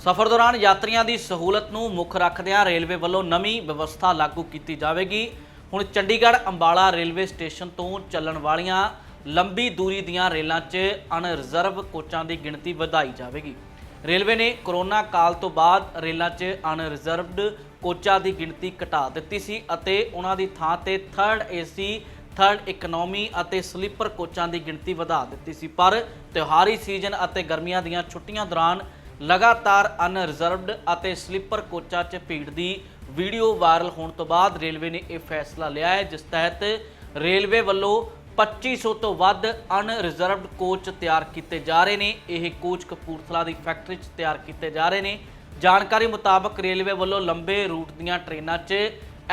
ਸਫ਼ਰ ਦੌਰਾਨ ਯਾਤਰੀਆਂ ਦੀ ਸਹੂਲਤ ਨੂੰ ਮੁੱਖ ਰੱਖਦਿਆਂ ਰੇਲਵੇ ਵੱਲੋਂ ਨਵੀਂ ਵਿਵਸਥਾ ਲਾਗੂ ਕੀਤੀ ਜਾਵੇਗੀ। ਹੁਣ ਚੰਡੀਗੜ੍ਹ, ਅੰਬਾਲਾ ਰੇਲਵੇ ਸਟੇਸ਼ਨ ਤੋਂ ਚੱਲਣ ਵਾਲੀਆਂ ਲੰਬੀ ਦੂਰੀ ਦੀਆਂ ਰੇਲਾਂ 'ਚ ਅਨਰਿਜ਼ਰਵ ਕੋਚਾਂ ਦੀ ਗਿਣਤੀ ਵਧਾਈ ਜਾਵੇਗੀ। ਰੇਲਵੇ ਨੇ ਕੋਰੋਨਾ ਕਾਲ ਤੋਂ ਬਾਅਦ ਰੇਲਾਂ 'ਚ ਅਨਰਿਜ਼ਰਵਡ ਕੋਚਾਂ ਦੀ ਗਿਣਤੀ ਘਟਾ ਦਿੱਤੀ ਸੀ ਅਤੇ ਉਹਨਾਂ ਦੀ ਥਾਂ ਤੇ ਥਰਡ ਏਸੀ ਥਰਡ ਇਕਨੋਮੀ ਅਤੇ ਸਲੀਪਰ ਕੋਚਾਂ ਦੀ ਗਿਣਤੀ ਵਧਾ ਦਿੱਤੀ ਸੀ। ਪਰ ਤਿਉਹਾਰੀ ਸੀਜ਼ਨ ਅਤੇ ਗਰਮੀਆਂ ਦੀਆਂ ਛੁੱਟੀਆਂ ਦੌਰਾਨ ਲਗਾਤਾਰ ਅਨਰਿਜ਼ਰਵਡ ਅਤੇ ਸਲੀਪਰ ਕੋਚਾਂ 'ਚ ਭੀੜ ਦੀ ਵੀਡੀਓ ਵਾਇਰਲ ਹੋਣ ਤੋਂ ਬਾਅਦ ਰੇਲਵੇ ਨੇ ਇਹ ਫੈਸਲਾ ਲਿਆ ਹੈ, ਜਿਸ ਤਹਿਤ ਰੇਲਵੇ ਵੱਲੋਂ 2500 ਤੋਂ ਵੱਧ ਅਨਰਿਜ਼ਰਵਡ ਕੋਚ ਤਿਆਰ ਕੀਤੇ ਜਾ ਰਹੇ ਨੇ। ਇਹ ਕੋਚ ਕਪੂਰਥਲਾ ਦੀ ਫੈਕਟਰੀ 'ਚ ਤਿਆਰ ਕੀਤੇ ਜਾ ਰਹੇ ਨੇ। ਜਾਣਕਾਰੀ ਮੁਤਾਬਕ ਰੇਲਵੇ ਵੱਲੋਂ ਲੰਬੇ ਰੂਟ ਦੀਆਂ ਟ੍ਰੇਨਾਂ 'ਚ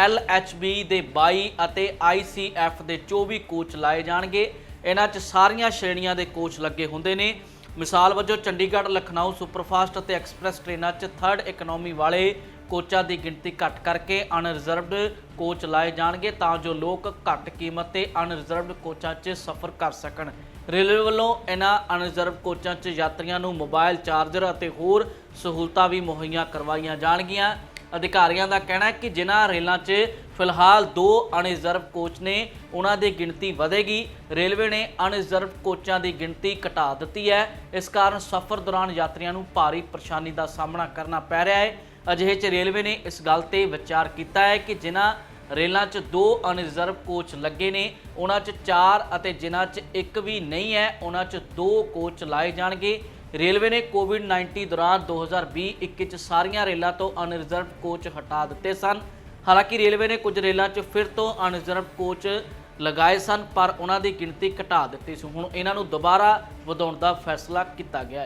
LHB ਦੇ 22 ਅਤੇ ICF ਦੇ 24 ਕੋਚ ਲਾਏ ਜਾਣਗੇ। ਇਹਨਾਂ 'ਚ ਸਾਰੀਆਂ ਸ਼੍ਰੇਣੀਆਂ ਦੇ ਕੋਚ ਲੱਗੇ ਹੁੰਦੇ ਨੇ। ਮਿਸਾਲ ਵਜੋਂ ਚੰਡੀਗੜ੍ਹ, ਲਖਨਊ ਸੁਪਰਫਾਸਟ ਅਤੇ ਐਕਸਪ੍ਰੈਸ ਟ੍ਰੇਨਾਂ 'ਚ ਥਰਡ ਇਕਨੋਮੀ ਵਾਲੇ ਕੋਚਾਂ ਦੀ ਗਿਣਤੀ ਘੱਟ ਕਰਕੇ ਅਨਰਿਜ਼ਰਵਡ ਕੋਚ ਲਾਏ ਜਾਣਗੇ ਤਾਂ ਜੋ ਲੋਕ ਘੱਟ ਕੀਮਤ ਤੇ ਅਨਰਿਜ਼ਰਵਡ ਕੋਚਾਂ 'ਚ ਸਫ਼ਰ ਕਰ ਸਕਣ। ਰੇਲਵੇ ਵੱਲੋਂ ਇਹਨਾਂ ਅਨਰਿਜ਼ਰਵ ਕੋਚਾਂ 'ਚ ਯਾਤਰੀਆਂ ਨੂੰ ਮੋਬਾਈਲ ਚਾਰਜਰ ਅਤੇ ਹੋਰ ਸਹੂਲਤਾਂ ਵੀ ਮੁਹੱਈਆ ਕਰਵਾਈਆਂ ਜਾਣਗੀਆਂ। ਅਧਿਕਾਰੀਆਂ ਦਾ ਕਹਿਣਾ ਹੈ ਕਿ ਜਿਨ੍ਹਾਂ ਰੇਲਾਂ 'ਚ ਫਿਲਹਾਲ ਦੋ ਅਨਰਿਜ਼ਰਵ ਕੋਚ ਨੇ, ਉਹਨਾਂ ਦੀ ਗਿਣਤੀ ਵਧੇਗੀ। ਰੇਲਵੇ ਨੇ ਅਨਰਿਜ਼ਰਵ ਕੋਚਾਂ ਦੀ ਗਿਣਤੀ ਘਟਾ ਦਿੱਤੀ ਹੈ। ਇਸ ਕਾਰਨ ਸਫ਼ਰ ਦੌਰਾਨ ਯਾਤਰੀਆਂ ਨੂੰ ਭਾਰੀ ਪਰੇਸ਼ਾਨੀ ਦਾ ਸਾਹਮਣਾ ਕਰਨਾ ਪੈ ਰਿਹਾ ਹੈ। ਅਜਿਹੇ 'ਚ ਰੇਲਵੇ ਨੇ ਇਸ ਗੱਲ ਤੇ ਵਿਚਾਰ ਕੀਤਾ ਹੈ ਕਿ ਜਿਨ੍ਹਾਂ ਰੇਲਾਂ 'ਚ ਦੋ ਅਨਰਿਜ਼ਰਵ ਕੋਚ ਲੱਗੇ ਨੇ, ਉਹਨਾਂ 'ਚ ਚਾਰ ਅਤੇ ਜਿਨ੍ਹਾਂ 'ਚ ਇੱਕ ਵੀ ਨਹੀਂ ਹੈ, ਉਹਨਾਂ 'ਚ ਦੋ ਕੋਚ ਲਾਏ ਜਾਣਗੇ। ਰੇਲਵੇ ਨੇ ਕੋਵਿਡ-19 ਦੌਰਾਨ 2020-21 'ਚ ਸਾਰੀਆਂ ਰੇਲਾਂ ਤੋਂ ਅਨਰਿਜ਼ਰਵ ਕੋਚ ਹਟਾ ਦਿੱਤੇ ਸਨ। ਹਾਲਾਂਕਿ ਰੇਲਵੇ ਨੇ ਕੁਝ ਰੇਲਾਂ 'ਚ ਫਿਰ ਤੋਂ ਅਨਰਿਜ਼ਰਵ ਕੋਚ ਲਗਾਏ ਸਨ, ਪਰ ਉਹਨਾਂ ਦੀ ਗਿਣਤੀ ਘਟਾ ਦਿੱਤੀ ਸੀ। ਹੁਣ ਇਹਨਾਂ ਨੂੰ ਦੁਬਾਰਾ ਵਧਾਉਣ ਦਾ ਫੈਸਲਾ ਕੀਤਾ ਗਿਆ ਹੈ।